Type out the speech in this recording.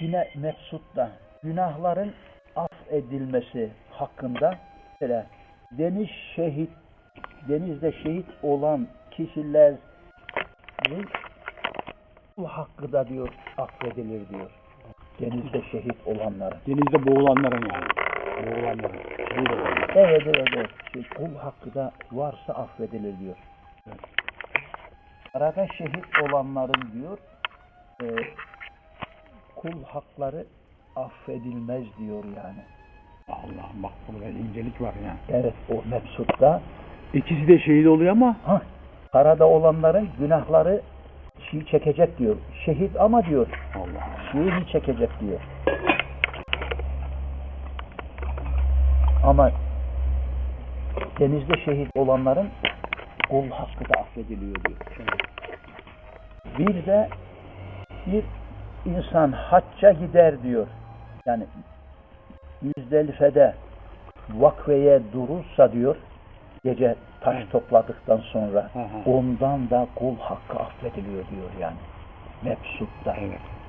yine Meksut'ta günahların af edilmesi hakkında mesela deniz şehit denizde şehit olan kişilerin bu hakkı da diyor affedilir diyor. Denizde şehit olanların. Denizde boğulanların yani. Olanların. Evet evet evet. Şey, kul hakkı da varsa affedilir diyor. Arada şehit olanların diyor e, kul hakları affedilmez diyor yani. Allah bak burada incelik var ya. Evet o mebsutta İkisi de şehit oluyor ama ha, karada olanların günahları şey çekecek diyor. Şehit ama diyor Allah şeyini çekecek diyor. Ama denizde şehit olanların kul hakkı da affediliyor diyor. Bir de bir insan hacca gider diyor. Yani Müzdelife'de vakfeye durursa diyor gece taş topladıktan sonra ondan da kul hakkı affediliyor diyor yani. Mebsutta. Evet.